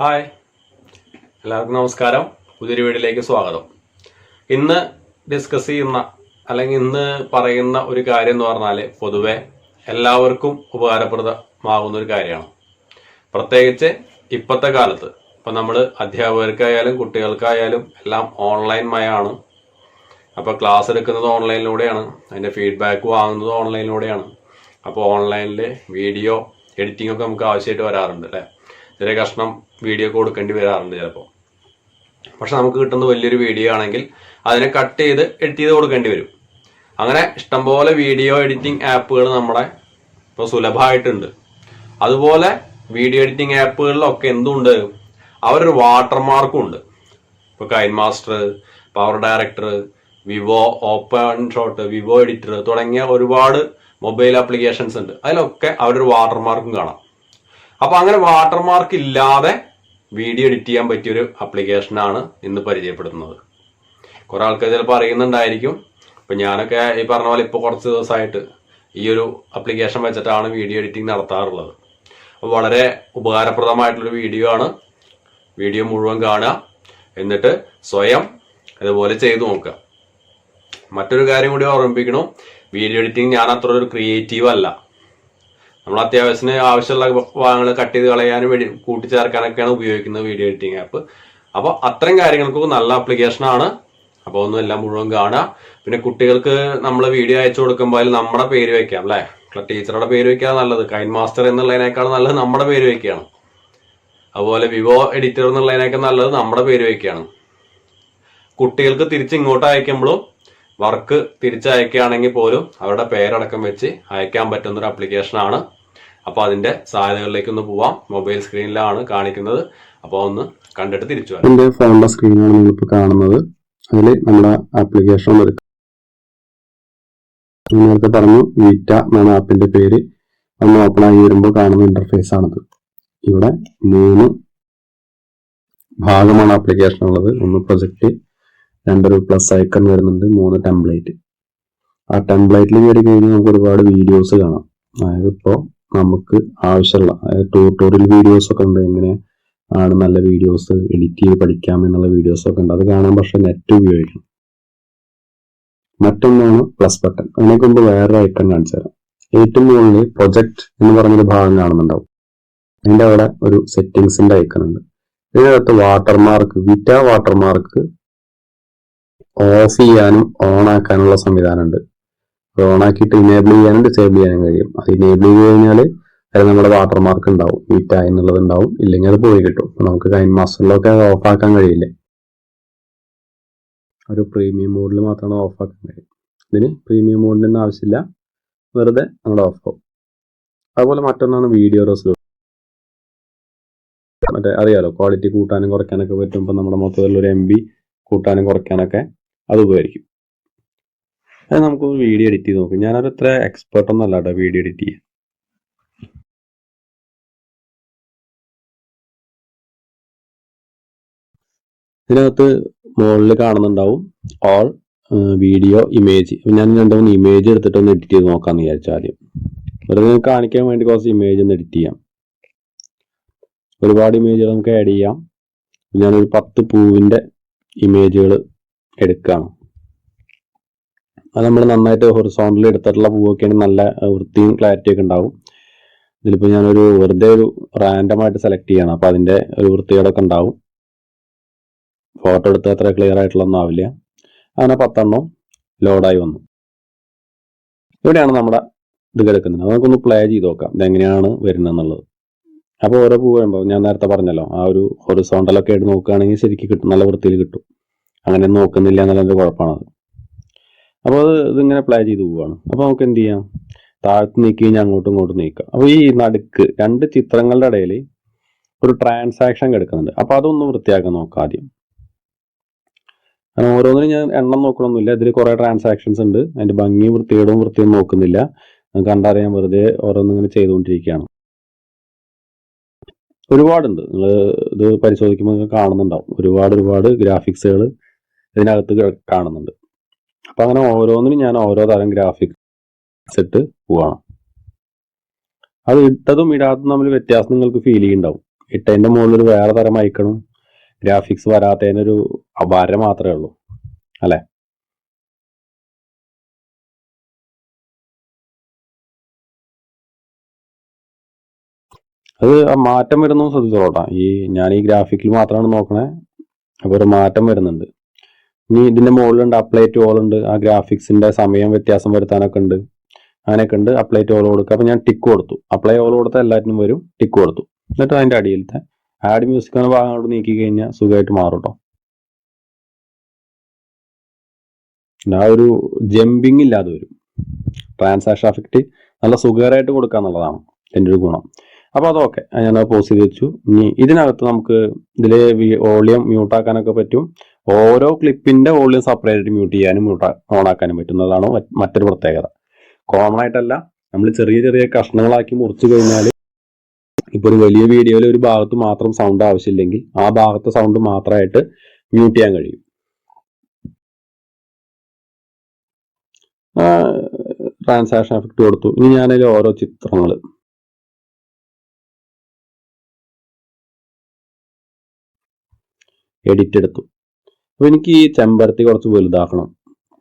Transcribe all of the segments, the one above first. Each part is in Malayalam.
ഹായ്. എല്ലാവർക്കും നമസ്കാരം. പുതിയൊരു വീഡിയോയിലേക്ക് സ്വാഗതം. ഇന്ന് ഡിസ്കസ് ചെയ്യുന്ന അല്ലെങ്കിൽ ഇന്ന് പറയുന്ന ഒരു കാര്യം എന്ന് പറഞ്ഞാൽ പൊതുവെ എല്ലാവർക്കും ഉപകാരപ്രദമാകുന്ന ഒരു കാര്യമാണ്. പ്രത്യേകിച്ച് ഇപ്പോഴത്തെ കാലത്ത്. ഇപ്പം നമ്മൾ അധ്യാപകർക്കായാലും കുട്ടികൾക്കായാലും എല്ലാം ഓൺലൈൻ മയമാണ് അപ്പോൾ ക്ലാസ് എടുക്കുന്നത് ഓൺലൈനിലൂടെയാണ്. അതിന്റെ ഫീഡ്ബാക്ക് വാങ്ങുന്നത് ഓൺലൈനിലൂടെയാണ്. അപ്പോൾ ഓൺലൈനിൽ വീഡിയോ എഡിറ്റിംഗ് ഒക്കെ നമുക്ക് ആവശ്യമായിട്ട് വരാറുണ്ട് അല്ലേ? ചെറിയ കഷ്ണം വീഡിയോ കൊടുക്കേണ്ടി വരാറുണ്ട് ചിലപ്പോൾ പക്ഷെ നമുക്ക് കിട്ടുന്ന വലിയൊരു വീഡിയോ ആണെങ്കിൽ അതിനെ കട്ട് ചെയ്ത് എഡിറ്റ് ചെയ്ത് കൊടുക്കേണ്ടി വരും. അങ്ങനെ ഇഷ്ടംപോലെ വീഡിയോ എഡിറ്റിംഗ് ആപ്പുകൾ നമ്മുടെ ഇപ്പോൾ സുലഭമായിട്ടുണ്ട്. അതുപോലെ വീഡിയോ എഡിറ്റിംഗ് ആപ്പുകളിലൊക്കെ എന്തുണ്ട്? അവരൊരു വാട്ടർമാർക്കും ഉണ്ട്. ഇപ്പോൾ KineMaster PowerDirector Vivo OpenShot Vivo editor തുടങ്ങിയ ഒരുപാട് മൊബൈൽ ആപ്ലിക്കേഷൻസ് ഉണ്ട്. അതിലൊക്കെ അവരൊരു വാട്ടർമാർക്കും കാണാം. അപ്പൊ അങ്ങനെ വാട്ടർമാർക്ക് ഇല്ലാതെ വീഡിയോ എഡിറ്റ് ചെയ്യാൻ പറ്റിയ പറ്റിയൊരു ആപ്ലിക്കേഷനാണ് ഇന്ന് പരിചയപ്പെടുത്തുന്നത്. കുറെ ആൾക്കാർ ചിലപ്പോൾ അറിയുന്നുണ്ടായിരിക്കും. ഇപ്പൊ ഞാനൊക്കെ ഈ പറഞ്ഞ പോലെ ഇപ്പോൾ കുറച്ച് ദിവസമായിട്ട് ഈ ഒരു ആപ്ലിക്കേഷൻ വെച്ചിട്ടാണ് വീഡിയോ എഡിറ്റിംഗ് നടത്താറുള്ളത്. അപ്പോൾ വളരെ ഉപകാരപ്രദമായിട്ടുള്ളൊരു വീഡിയോ ആണ്. വീഡിയോ മുഴുവൻ കാണുക. എന്നിട്ട് സ്വയം അതുപോലെ ചെയ്തു നോക്കുക. മറ്റൊരു കാര്യം കൂടി ഓർമ്മിപ്പിക്കണം. വീഡിയോ എഡിറ്റിംഗ് ഞാൻ അത്ര ഒരു ക്രിയേറ്റീവ് അല്ല. നമ്മൾ അത്യാവശ്യത്തിന് ആവശ്യമുള്ള ഭാഗങ്ങൾ കട്ട് ചെയ്ത് കളയാനും വേണ്ടി കൂട്ടിച്ചേർക്കാനൊക്കെയാണ് ഉപയോഗിക്കുന്നത് വീഡിയോ എഡിറ്റിംഗ് ആപ്പ് അപ്പോൾ അത്തരം കാര്യങ്ങൾക്കൊക്കെ നല്ല ആപ്ലിക്കേഷൻ ആണ്. അപ്പോൾ ഒന്നും എല്ലാം മുഴുവൻ കാണുക. പിന്നെ കുട്ടികൾക്ക് നമ്മൾ വീഡിയോ അയച്ചു കൊടുക്കുമ്പോൾ അതിൽ നമ്മുടെ പേര് വെക്കാം അല്ലേ? ടീച്ചറുടെ പേര് വെക്കാൻ നല്ലത്. കൈൻ മാസ്റ്റർ എന്നുള്ളതിനേക്കാൾ നല്ലത് നമ്മുടെ പേര് വെക്കുകയാണ്. അതുപോലെ വിവോ എഡിറ്റർ എന്നുള്ളതിനേക്കാൾ നല്ലത് നമ്മുടെ പേര് വെക്കുകയാണ്. കുട്ടികൾക്ക് തിരിച്ച് ഇങ്ങോട്ട് അയക്കുമ്പോഴും വർക്ക് തിരിച്ചയക്കുകയാണെങ്കിൽ പോലും അവരുടെ പേരടക്കം വെച്ച് അയക്കാൻ പറ്റുന്ന ഒരു ആപ്ലിക്കേഷൻ ആണ്. അപ്പോൾ അതിന്റെ സാധ്യതകളിലേക്ക് ഒന്ന് പോവാം. മൊബൈൽ സ്ക്രീനിലാണ് കാണിക്കുന്നത്. അപ്പോൾ ഒന്ന് കണ്ടിട്ട് തിരിച്ചു വരാം. എന്റെ ഫോണിന്റെ സ്ക്രീനാണ് നിങ്ങളിപ്പോൾ കാണുന്നത്. അതിൽ നമ്മുടെ ആപ്ലിക്കേഷൻ നേരത്തെ പറഞ്ഞു വീറ്റ എന്നാണ് ആപ്പിന്റെ പേര്. ഒന്ന് ഓപ്പൺ ആയി വരുമ്പോൾ കാണുന്ന ഇന്റർഫേസ് ആണിത്. ഇവിടെ മൂന്ന് ഭാഗമാണ് ആപ്ലിക്കേഷൻ ഉള്ളത്. ഒന്ന് പ്രൊജക്ട് രണ്ടൊരു പ്ലസ് ഐക്കൺ വരുന്നുണ്ട് മൂന്ന് ടെംപ്ലേറ്റ് ആ ടെംപ്ലേറ്റിൽ കയറി കഴിഞ്ഞാൽ നമുക്ക് ഒരുപാട് വീഡിയോസ് കാണാം. അതായത് ഇപ്പോൾ നമുക്ക് ആവശ്യമുള്ള അതായത് ട്യൂട്ടോറിയൽ വീഡിയോസ് ഒക്കെ ഉണ്ട് എങ്ങനെ ആണ് നല്ല വീഡിയോസ് എഡിറ്റ് ചെയ്ത് പഠിക്കാം എന്നുള്ള വീഡിയോസ് ഒക്കെ ഉണ്ട്. അത് കാണാൻ പക്ഷെ നെറ്റ് ഉപയോഗിക്കണം. മറ്റൊന്നാണ് പ്ലസ് ബട്ടൺ അതിനേക്ക് മുമ്പ് വേറൊരു ഐക്കൺ കാണിച്ചു തരാം. ഏറ്റവും മുകളിൽ പ്രൊജക്ട് എന്ന് പറഞ്ഞൊരു ഭാഗം കാണുന്നുണ്ടാവും. അതിന്റെ അവിടെ ഒരു സെറ്റിംഗ്സിന്റെ ഐക്കൺ ഉണ്ട്. ഇതിനകത്ത് വാട്ടർമാർക്ക് വിറ്റ വാട്ടർമാർക്ക് ഓഫ് ചെയ്യാനും ഓൺ ആക്കാനുള്ള സംവിധാനമുണ്ട്. അപ്പോൾ ഓൺ ആക്കിയിട്ട് ഇനേബിൾ ചെയ്യാനും ഡിസേബിൾ ചെയ്യാനും കഴിയും. അത് ഇനേബിൾ ചെയ്ത് കഴിഞ്ഞാൽ അതിൽ നമ്മുടെ വാട്ടർ മാർക്ക് ഉണ്ടാവും. വിറ്റ എന്നുള്ളത് ഉണ്ടാവും. ഇല്ലെങ്കിൽ അത് പോയി കിട്ടും. നമുക്ക് കൈൻ മാസ്റ്ററിലൊക്കെ അത് ഓഫ് ആക്കാൻ കഴിയില്ലേ? ഒരു പ്രീമിയം മോഡിൽ മാത്രമാണ് ഓഫ് ആക്കാൻ കഴിയും. ഇതിന് പ്രീമിയം മോഡിന്റെ ഒന്നും ആവശ്യമില്ല. വെറുതെ നമ്മുടെ ഓഫ് ആവും. അതുപോലെ മറ്റൊന്നാണ് വീഡിയോ റെസൊല്യൂഷൻ മറ്റേ അറിയാലോ ക്വാളിറ്റി കൂട്ടാനും കുറയ്ക്കാനൊക്കെ പറ്റും ഇപ്പം നമ്മുടെ മൊത്തത്തിലുള്ള ഒരു എം ബി കൂട്ടാനും കുറയ്ക്കാനൊക്കെ അത് ഉപകരിക്കും. അത് നമുക്കൊന്ന് വീഡിയോ എഡിറ്റ് ചെയ്ത് നോക്കാം. ഞാനൊരു അത്ര എക്സ്പെർട്ട് ഒന്നും കേട്ടോ വീഡിയോ എഡിറ്റ് ചെയ്യാൻ. ഇതിനകത്ത് മുകളിൽ കാണുന്നുണ്ടാവും ഓൾ വീഡിയോ ഇമേജ് ഞാൻ രണ്ട് മൂന്ന് ഇമേജ് എടുത്തിട്ട് ഒന്ന് എഡിറ്റ് ചെയ്ത് നോക്കാന്ന് വിചാരിച്ചു ആദ്യം. വെറുതെ കാണിക്കാൻ വേണ്ടി കുറച്ച് ഇമേജ് ഒന്ന് എഡിറ്റ് ചെയ്യാം. ഒരുപാട് ഇമേജുകൾ നമുക്ക് ആഡ് ചെയ്യാം. ഞാനൊരു പത്ത് പൂവിന്റെ ഇമേജുകൾ എടുക്കുകയാണ് അത് നമ്മൾ നന്നായിട്ട് ഹൊറിസോണ്ടൽ എടുത്തിട്ടുള്ള പൂവൊക്കെയാണ് നല്ല വൃത്തിയും ക്ലാരിറ്റിയും ഒക്കെ ഉണ്ടാവും. ഇതിലിപ്പോൾ ഞാനൊരു വെറുതെ ഒരു റാൻഡമായിട്ട് സെലക്ട് ചെയ്യണം. അപ്പോൾ അതിന്റെ ഒരു വൃത്തികേടൊക്കെ ഉണ്ടാവും. ഫോട്ടോ എടുത്ത് അത്ര ക്ലിയർ ആയിട്ടുള്ളൊന്നും ആവില്ല. അങ്ങനെ പത്തെണ്ണം ലോഡായി വന്നു. ഇവിടെയാണ് നമ്മുടെ ഇത് കിടക്കുന്നത്. നമുക്കൊന്ന് പ്ലേ ചെയ്ത് നോക്കാം. ഇതെങ്ങനെയാണ് വരുന്നത് എന്നുള്ളത് അപ്പോൾ ഓരോ പൂ ഞാൻ നേരത്തെ പറഞ്ഞല്ലോ ആ ഒരു ഹൊറിസോണ്ടലൊക്കെ ആയിട്ട് നോക്കുകയാണെങ്കിൽ ശരിക്കും കിട്ടും. നല്ല വൃത്തിയിൽ കിട്ടും. അങ്ങനെ നോക്കുന്നില്ല എന്നുള്ളതിന്റെ കുഴപ്പമാണത്. അപ്പോൾ അത് ഇതിങ്ങനെ പ്ലേ ചെയ്ത് പോവുകയാണ് അപ്പോൾ നമുക്ക് എന്ത് ചെയ്യാം? താഴ്ത്ത് നീക്കി കഴിഞ്ഞാൽ അങ്ങോട്ടും ഇങ്ങോട്ടും നീക്കാം. അപ്പോൾ ഈ നടുക്ക് രണ്ട് ചിത്രങ്ങളുടെ ഇടയിൽ ഒരു ട്രാൻസാക്ഷൻ കിടക്കുന്നുണ്ട് അപ്പോൾ അതൊന്ന് വൃത്തിയാക്കാൻ നോക്കാം ആദ്യം. കാരണം ഓരോന്നിനും ഞാൻ എണ്ണം നോക്കണമെന്നില്ല ഇതിൽ കുറേ ട്രാൻസാക്ഷൻസ് ഉണ്ട്. അതിന്റെ ഭംഗി വൃത്തികേടും വൃത്തിയും നോക്കുന്നില്ല. കണ്ടറിയാൻ വെറുതെ ഓരോന്നിങ്ങനെ ചെയ്തുകൊണ്ടിരിക്കുകയാണ്. ഒരുപാടുണ്ട്. നിങ്ങൾ ഇത് പരിശോധിക്കുമ്പോൾ കാണുന്നുണ്ടാവും. ഒരുപാട് ഒരുപാട് ഗ്രാഫിക്സുകൾ ഇതിനകത്ത് കാണുന്നുണ്ട്. അപ്പൊ അങ്ങനെ ഓരോന്നിനും ഞാൻ ഓരോ തരം ഗ്രാഫിക് സെറ്റ് പോവാണ്. അത് ഇട്ടതും ഇടാത്തതും തമ്മിൽ വ്യത്യാസം നിങ്ങൾക്ക് ഫീൽ ചെയ്യുന്നുണ്ടാവും ഇട്ടതിന്റെ മുകളിൽ ഒരു വേറെ തരം അയക്കണം ഗ്രാഫിക്സ് വരാത്തതിനൊരു അപാരം മാത്രമേ ഉള്ളൂ. അല്ലേ? അത് മാറ്റം വരുന്നു ശ്രദ്ധിച്ചോളട്ടാ ഈ ഞാൻ ഈ ഗ്രാഫിക്കിൽ മാത്രമാണ് നോക്കണേ. അപ്പൊ ഒരു മാറ്റം വരുന്നുണ്ട്. ഇനി ഇതിന്റെ മുകളിലുണ്ട് അപ്ലൈ ടു ഓൾ ഉണ്ട്. ആ ഗ്രാഫിക്സിന്റെ സമയം വ്യത്യാസം വരുത്താനൊക്കെ ഉണ്ട്. അങ്ങനെയൊക്കെ ഉണ്ട് അപ്ലൈ ടു ഓൾ കൊടുക്കുക. അപ്പൊ ഞാൻ ടിക്ക് കൊടുത്തു. അപ്ലൈ ഓൾ കൊടുത്ത എല്ലാറ്റിനും വരും ടിക്ക് കൊടുത്തു. എന്നിട്ട് അതിന്റെ അടിയിലത്തെ ആഡ് മ്യൂസിക് എന്ന ഭാഗം അങ്ങോട്ട് നീക്കി കഴിഞ്ഞാൽ സുഖമായിട്ട് മാറും കേട്ടോ ആ ഒരു ജമ്പിങ് ഇല്ലാതെ വരും. ട്രാൻസാക്ഷൻ എഫക്റ്റ് നല്ല സുഖകരമായിട്ട് കൊടുക്കുക എന്നുള്ളതാണ് എന്റെ ഒരു ഗുണം. അപ്പോൾ അതൊക്കെ ഞാൻ പോസ് ചെയ്ത് വെച്ചു. ഇനി ഇതിനകത്ത് നമുക്ക് ഇതിലെ വോളിയം മ്യൂട്ടാക്കാനൊക്കെ പറ്റും. ഓരോ ക്ലിപ്പിന്റെ വോളിയം സെപ്പറേറ്റ് മ്യൂട്ട് ചെയ്യാനും ഓൺ ആക്കാനും പറ്റുന്നതാണ് മറ്റൊരു പ്രത്യേകത. കോമൺ ആയിട്ടല്ല നമ്മൾ ചെറിയ ചെറിയ കഷ്ണങ്ങളാക്കി മുറിച്ചു കഴിഞ്ഞാൽ ഇപ്പൊ ഒരു വലിയ വീഡിയോയിൽ ഒരു ഭാഗത്ത് മാത്രം സൗണ്ട് ആവശ്യമില്ലെങ്കിൽ ആ ഭാഗത്തെ സൗണ്ട് മാത്രമായിട്ട് മ്യൂട്ട് ചെയ്യാൻ കഴിയും. ട്രാൻസാക്ഷൻ എഫക്ട് കൊടുത്തു. ഇനി ഞാനതിൽ ഓരോ ചിത്രങ്ങൾ എഡിറ്റ് എടുത്തു. അപ്പൊ എനിക്ക് ഈ ചെമ്പരത്തി കുറച്ച് വലുതാക്കണം.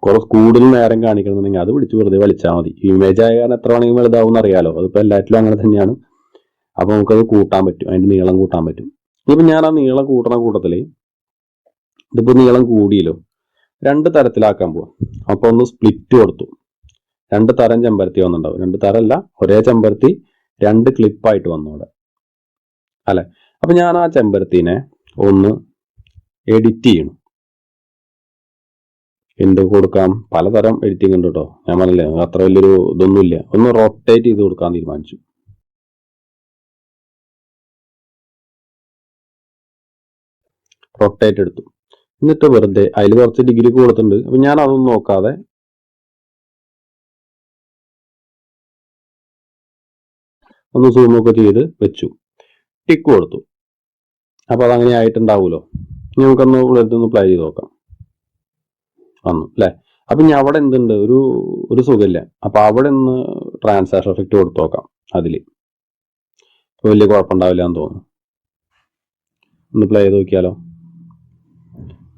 കുറച്ച് കൂടുതൽ നേരം കാണിക്കണമെന്നുണ്ടെങ്കിൽ അത് പിടിച്ച് വെറുതെ വലിച്ചാൽ മതി. ഇമേജ് ആയ കാരണം എത്ര വേണമെങ്കിലും വലുതാവും അറിയാലോ അതിപ്പോ എല്ലാറ്റിലും അങ്ങനെ തന്നെയാണ്. അപ്പൊ നമുക്കത് കൂട്ടാൻ പറ്റും. അതിന്റെ നീളം കൂട്ടാൻ പറ്റും. ഇപ്പൊ ഞാൻ ആ നീളം കൂട്ടണ കൂട്ടത്തിൽ ഇതിപ്പോ നീളം കൂടിയല്ലോ. രണ്ട് തരത്തിലാക്കാൻ പോവാം. അപ്പോൾ ഒന്ന് സ്പ്ലിറ്റ് കൊടുത്തു. രണ്ട് തരം ചെമ്പരത്തി വന്നിട്ടുണ്ടാവും. രണ്ട് തരമല്ല ഒരേ ചെമ്പരത്തി രണ്ട് ക്ലിപ്പായിട്ട് വന്നു അവിടെ. അല്ലെ? അപ്പൊ ഞാൻ ആ ചെമ്പരത്തിനെ ഒന്ന് എഡിറ്റ് ചെയ്യണം. എന്ത് കൊടുക്കാം. പലതരം എഡിറ്റിംഗ് ഉണ്ട് കേട്ടോ ഞാൻ പറഞ്ഞില്ലേ അത്ര വലിയൊരു ഇതൊന്നുമില്ല ഒന്ന് റൊട്ടേറ്റ് ചെയ്ത് കൊടുക്കാൻ തീരുമാനിച്ചു. റൊട്ടേറ്റ് എടുത്തു. എന്നിട്ട് വെറുതെ അതിൽ കുറച്ച് ഡിഗ്രി കൊടുത്തിട്ടുണ്ട്. അപ്പൊ ഞാൻ അതൊന്നും നോക്കാതെ ഒന്ന് സൂമൊക്കെ ചെയ്ത് വെച്ചു. ടിക്ക് കൊടുത്തു. അപ്പോൾ അതങ്ങനെ ആയിട്ടുണ്ടാവുമല്ലോ. നമുക്കൊന്ന് ഇവിടുന്ന് പ്ലൈ ചെയ്ത് നോക്കാം. വന്നു അല്ലെ? അപ്പൊ ഇനി അവിടെ എന്തുണ്ട്? ഒരു ഒരു സുഖമില്ല. അപ്പൊ അവിടെ നിന്ന് ട്രാൻസാക്ഷൻ എഫക്റ്റ് കൊടുത്തു നോക്കാം അതിൽ വലിയ കുഴപ്പമുണ്ടാവില്ല എന്ന് തോന്നുന്നു. ഒന്ന് പ്ലേ ചെയ്ത് നോക്കിയാലോ?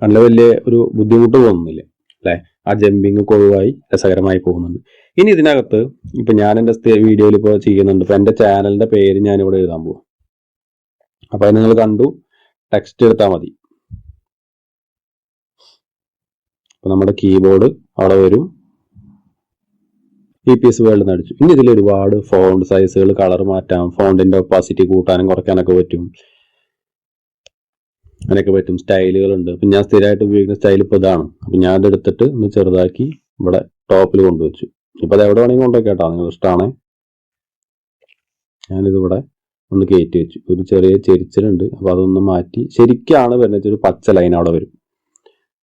നല്ല വലിയ ഒരു ബുദ്ധിമുട്ട് തോന്നുന്നില്ല അല്ലെ? ആ ജമ്പിങ് കൊഴുവായി രസകരമായി പോകുന്നുണ്ട്. ഇനി ഇതിനകത്ത് ഇപ്പൊ ഞാൻ എന്റെ വീഡിയോയിൽ ഇപ്പോൾ ചെയ്യുന്നുണ്ട്. ഇപ്പൊ എന്റെ ചാനലിന്റെ പേര് ഞാൻ ഇവിടെ എഴുതാൻ പോകും അപ്പൊ അത് നിങ്ങൾ കണ്ടു ടെക്സ്റ്റ് എടുത്താൽ മതി. അപ്പൊ നമ്മുടെ കീബോർഡ് അവിടെ വരും. ഇ പി എസ് വേൾഡ് അടിച്ചു. ഇനി ഇതിൽ ഒരുപാട് ഫോണ്ട് സൈസുകൾ കളർ മാറ്റാം ഫോണ്ടിന്റെ ഒപ്പാസിറ്റി കൂട്ടാനും കുറയ്ക്കാനൊക്കെ പറ്റും. അങ്ങനെയൊക്കെ പറ്റും. സ്റ്റൈലുകളുണ്ട് അപ്പൊ ഞാൻ സ്ഥിരമായിട്ട് ഉപയോഗിക്കുന്ന സ്റ്റൈൽ ഇപ്പോൾ ഇതാണ്. അപ്പൊ ഞാൻ അതെടുത്തിട്ട് ഒന്ന് ചെറുതാക്കി ഇവിടെ ടോപ്പിൽ കൊണ്ടുവച്ചു. ഇപ്പൊ അത് എവിടെ വേണമെങ്കിൽ കൊണ്ടുവയ്ക്കാട്ടോ നിങ്ങൾ ഇഷ്ടമാണ് ഞാനിതിവിടെ ഒന്ന് കയറ്റി വെച്ചു. ഒരു ചെറിയ ചെരിച്ചിലുണ്ട്. അപ്പോൾ അതൊന്ന് മാറ്റി. ശരിക്കാണ് വരുന്നത് ഒരു പച്ച ലൈൻ അവിടെ വരും.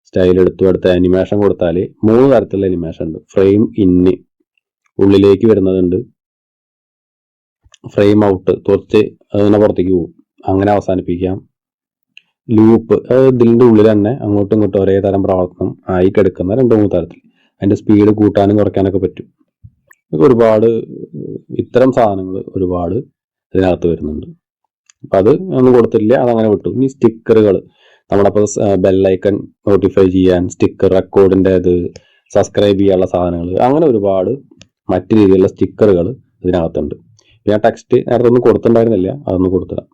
സ്റ്റൈൽ എടുത്തു അടുത്ത അനിമേഷൻ കൊടുത്താൽ മൂന്ന് തരത്തിലുള്ള അനിമേഷൻ ഉണ്ട്. ഫ്രെയിം ഇന്ന് ഉള്ളിലേക്ക് വരുന്നതുണ്ട്. ഫ്രെയിം ഔട്ട് തുറച്ച് അതിനെ പുറത്തേക്ക് പോകും. അങ്ങനെ അവസാനിപ്പിക്കാം. ലൂപ്പ് ഇതിന്റെ ഉള്ളിൽ തന്നെ അങ്ങോട്ടും ഇങ്ങോട്ടും ഒരേ തരം പ്രവർത്തനം ആയി കിടക്കുന്ന രണ്ട് മൂന്ന് തരത്തിൽ. അതിന്റെ സ്പീഡ് കൂട്ടാനും കുറയ്ക്കാനൊക്കെ പറ്റും. ഒരുപാട് ഇത്തരം സാധനങ്ങൾ ഒരുപാട് ഇതിനകത്ത് വരുന്നുണ്ട്. അപ്പം അത് ഒന്നും കൊടുത്തില്ല അതങ്ങനെ വിട്ടു. ഇനി സ്റ്റിക്കറുകൾ നമ്മളപ്പോൾ ബെല്ലൈക്കൺ നോട്ടിഫൈ ചെയ്യാൻ സ്റ്റിക്കർ റെക്കോർഡിന്റെ ഇത് സബ്സ്ക്രൈബ് ചെയ്യാനുള്ള സാധനങ്ങൾ അങ്ങനെ ഒരുപാട് മറ്റു രീതിയിലുള്ള സ്റ്റിക്കറുകൾ ഇതിനകത്തുണ്ട്. ഞാൻ ടെക്സ്റ്റ് നേരത്തെ ഒന്നും കൊടുത്തിട്ടുണ്ടായിരുന്നില്ല അതൊന്ന് കൊടുത്തിടാം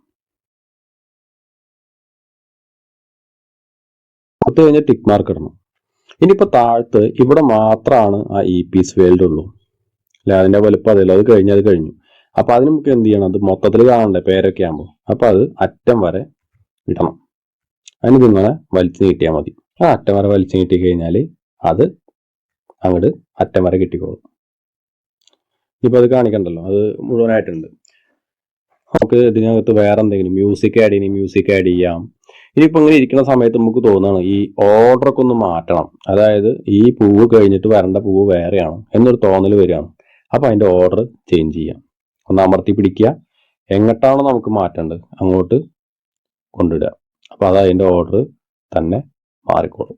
കൊടുത്തു കഴിഞ്ഞാൽ ടിക്ക് മാർക്ക് ഇടണം. ഇനിയിപ്പോൾ താഴത്ത് ഇവിടെ മാത്രമാണ് ആ ഇ പീസ് വേൾഡ് ഉള്ളൂ. അല്ലെ? അതിന്റെ വലുപ്പം അതല്ലോ അത് കഴിഞ്ഞ് അത് കഴിഞ്ഞു. അപ്പോൾ അതിന് നമുക്ക് എന്ത് ചെയ്യണം? അത് മൊത്തത്തിൽ കാണണ്ടേ? പേരൊക്കെ ആകുമ്പോൾ അപ്പോൾ അത് അറ്റം വരെ ഇടണം. അതിന് ഇങ്ങനെ വലിച്ചു നീട്ടിയാൽ മതി. ആ അറ്റം വരെ വലിച്ചു നീട്ടി കഴിഞ്ഞാൽ അത് അങ്ങോട്ട് അറ്റം വരെ കിട്ടിക്കോളും. ഇപ്പൊ അത് കാണിക്കണ്ടല്ലോ അത് മുഴുവനായിട്ടുണ്ട്. നമുക്ക് ഇതിനകത്ത് വേറെ എന്തെങ്കിലും മ്യൂസിക് ആഡ് ചെയ്യണം മ്യൂസിക് ആഡ് ചെയ്യാം. ഇനിയിപ്പോ ഇങ്ങനെ ഇരിക്കുന്ന സമയത്ത് നമുക്ക് തോന്നുകയാണ് ഈ ഓർഡർ ഒക്കെ ഒന്ന് മാറ്റണം. അതായത് ഈ പൂവ് കഴിഞ്ഞിട്ട് വരേണ്ട പൂവ് വേറെയാണ് എന്നൊരു തോന്നൽ വരികയാണ്. അപ്പോൾ അതിന്റെ ഓർഡർ ചേഞ്ച് ചെയ്യാം. ഒന്ന് അമർത്തി പിടിക്കുക. എങ്ങോട്ടാണോ നമുക്ക് മാറ്റേണ്ടത് അങ്ങോട്ട് കൊണ്ടിടുക അപ്പൊ അത് അതിന്റെ ഓർഡർ തന്നെ മാറിക്കോളും.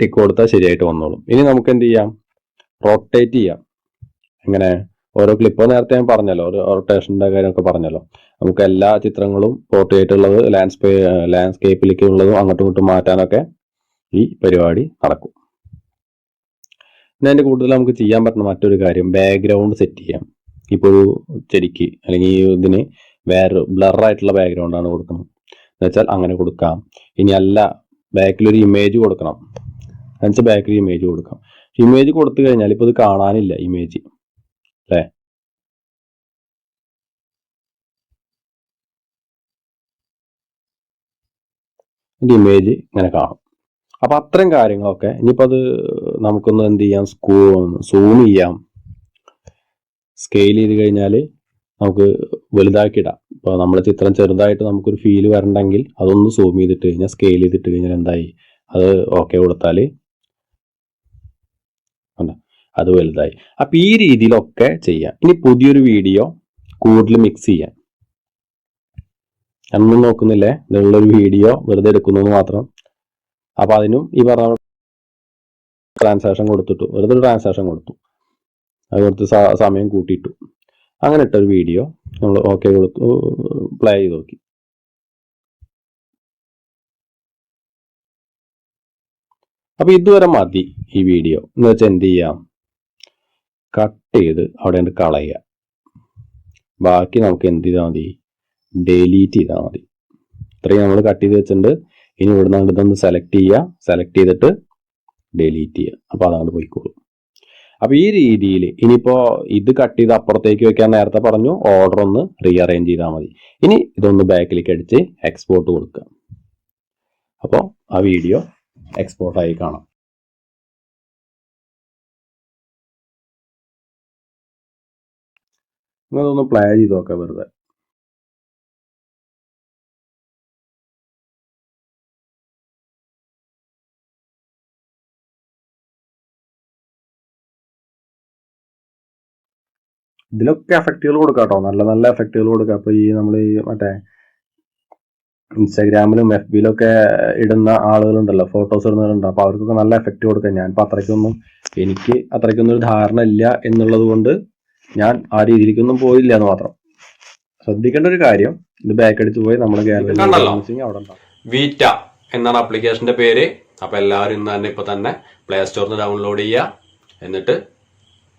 ടിക്ക് കൊടുത്താൽ ശരിയായിട്ട് വന്നോളും. ഇനി നമുക്ക് എന്ത് ചെയ്യാം? റൊട്ടേറ്റ് ചെയ്യാം. എങ്ങനെ? ഓരോ ക്ലിപ്പോ നേരത്തെ ഞാൻ പറഞ്ഞല്ലോ ഒരു റൊട്ടേഷന്റെ കാര്യമൊക്കെ പറഞ്ഞല്ലോ. നമുക്ക് എല്ലാ ചിത്രങ്ങളും പോർട്രേറ്റ് ഉള്ളത് ലാൻഡ്സ്പേ ലാൻഡ്സ്കേപ്പിലേക്ക് ഉള്ളതും അങ്ങോട്ടും ഇങ്ങോട്ടും മാറ്റാനൊക്കെ ഈ പരിപാടി നടക്കും. പിന്നെ അതിന്റെ കൂടുതൽ നമുക്ക് ചെയ്യാൻ പറ്റുന്ന മറ്റൊരു കാര്യം ബാക്ക്ഗ്രൗണ്ട് സെറ്റ് ചെയ്യാം. ഇപ്പോൾ ഒരു ചെടിക്ക് അല്ലെങ്കിൽ ഇതിന് വേറെ ബ്ലറായിട്ടുള്ള ബാക്ക്ഗ്രൗണ്ട് ആണ് കൊടുക്കുന്നത്. വെച്ചാൽ അങ്ങനെ കൊടുക്കാം. ഇനി അല്ല ബാക്കിൽ ഒരു ഇമേജ് കൊടുക്കണം. എന്നുവെച്ചാൽ ബാക്കിൽ ഇമേജ് കൊടുക്കാം. ഇമേജ് കൊടുത്തു കഴിഞ്ഞാൽ ഇപ്പോൾ ഇത് കാണാനില്ല ഇമേജ് അല്ലേ? ഇമേജ് ഇങ്ങനെ കാണും. അപ്പൊ അത്തരം കാര്യങ്ങളൊക്കെ ഇനിയിപ്പോ അത് നമുക്കൊന്ന് എന്ത് ചെയ്യാം? സ്കൂ സൂം ചെയ്യാം. സ്കെയിൽ ചെയ്ത് കഴിഞ്ഞാൽ നമുക്ക് വലുതാക്കി ഇടാം ഇപ്പോൾ നമ്മൾ ചിത്രം ചെറുതായിട്ട് നമുക്കൊരു ഫീൽ വരണ്ടെങ്കിൽ അതൊന്ന് സൂം ചെയ്തിട്ട് കഴിഞ്ഞാൽ സ്കെയിൽ ചെയ്തിട്ട് കഴിഞ്ഞാൽ എന്തായി? അത് ഓക്കെ കൊടുത്താൽ? അത് വലുതായി. അപ്പം ഈ രീതിയിലൊക്കെ ചെയ്യാം. ഇനി പുതിയൊരു വീഡിയോ കൂടുതൽ മിക്സ് ചെയ്യാം. ഒന്നും നോക്കുന്നില്ലേ? നിങ്ങളൊരു വീഡിയോ വെറുതെ എടുക്കുന്നു മാത്രം. അപ്പം അതിനും ഈ പറഞ്ഞ ട്രാൻസാക്ഷൻ കൊടുത്തിട്ടു. വെറുതെ ഒരു ട്രാൻസാക്ഷൻ കൊടുത്തു. അത് കൊടുത്ത് സമയം കൂട്ടിയിട്ടു. അങ്ങനെ ഇട്ടൊരു വീഡിയോ നമ്മൾ ഓക്കെ കൊടുത്തു പ്ലേ ചെയ്ത് നോക്കി. അപ്പൊ ഇതുവരെ മതി ഈ വീഡിയോ എന്ന് വെച്ചാൽ എന്ത് ചെയ്യാം? കട്ട് ചെയ്ത് അവിടെ ഉണ്ട് കളയുക. ബാക്കി നമുക്ക് എന്ത് ചെയ്താൽ മതി? ഡെലീറ്റ് ചെയ്താൽ മതി. ഇത്രയും നമ്മൾ കട്ട് ചെയ്ത് വെച്ചിട്ടുണ്ട്. ഇനി ഇവിടുന്ന് ഇതൊന്ന് സെലക്ട് ചെയ്യുക. സെലക്ട് ചെയ്തിട്ട് ഡെലീറ്റ് ചെയ്യുക. അപ്പോൾ അതങ്ങോട്ട് പോയിക്കോളും. അപ്പൊ ഈ രീതിയിൽ ഇനിയിപ്പോ ഇത് കട്ട് ചെയ്ത് അപ്പുറത്തേക്ക് വെക്കാൻ നേരത്തെ പറഞ്ഞു ഓർഡർ ഒന്ന് റീഅറേഞ്ച് ചെയ്താൽ മതി. ഇനി ഇതൊന്ന് ബാക്കിലേക്ക് അടിച്ച് എക്സ്പോർട്ട് കൊടുക്കുക. അപ്പോൾ ആ വീഡിയോ എക്സ്പോർട്ടായി കാണാം. നിങ്ങളൊന്ന് പ്ലേ ചെയ്ത് നോക്കാം വെറുതെ. ഇതിലൊക്കെ എഫക്റ്റുകൾ കൊടുക്കാം കേട്ടോ നല്ല നല്ല എഫക്റ്റുകൾ കൊടുക്കുക അപ്പോൾ ഈ നമ്മൾ ഈ മറ്റേ ഇൻസ്റ്റാഗ്രാമിലും എഫ് ബിയിലൊക്കെ ഇടുന്ന ആളുകളുണ്ടല്ലോ ഫോട്ടോസ് ഇടുന്നവരുണ്ട്. അപ്പോൾ അവർക്കൊക്കെ നല്ല എഫക്റ്റ് കൊടുക്കാം. ഞാൻ ഇപ്പോൾ അത്രയ്ക്കൊന്നും എനിക്ക് അത്രയ്ക്കൊന്നും ഒരു ധാരണ ഇല്ല എന്നുള്ളത് കൊണ്ട് ഞാൻ ആ രീതിയിലേക്കൊന്നും പോയില്ല എന്ന് മാത്രം. ശ്രദ്ധിക്കേണ്ട ഒരു കാര്യം ഇത് ബാക്ക് അടിച്ച് പോയി നമ്മുടെ കേരളത്തിൽ ഗാലറി അവിടെ വീറ്റ എന്നാണ് ആപ്ലിക്കേഷന്റെ പേര്. അപ്പൊ എല്ലാവരും ഇന്ന് തന്നെ ഇപ്പൊ തന്നെ പ്ലേ സ്റ്റോറിൽ നിന്ന് ഡൗൺലോഡ് ചെയ്യുക എന്നിട്ട്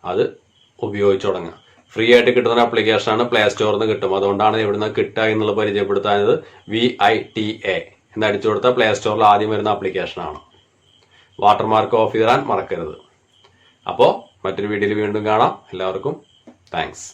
അത് ഉപയോഗിച്ചു തുടങ്ങുക ഫ്രീ ആയിട്ട് കിട്ടുന്ന ആപ്ലിക്കേഷനാണ് പ്ലേ സ്റ്റോറിൽ നിന്ന് കിട്ടും. അതുകൊണ്ടാണ് ഇവിടുന്ന് കിട്ടുക എന്നുള്ള പരിചയപ്പെടുത്താനത് വി ഐ ടി എ എന്ന് അടിച്ചു കൊടുത്ത പ്ലേ സ്റ്റോറിൽ ആദ്യം വരുന്ന ആപ്ലിക്കേഷനാണ് വാട്ടർമാർക്ക് ഓഫ് ചെയ്താൻ മറക്കരുത്. അപ്പോൾ മറ്റൊരു വീഡിയോയിൽ വീണ്ടും കാണാം. എല്ലാവർക്കും താങ്ക്സ്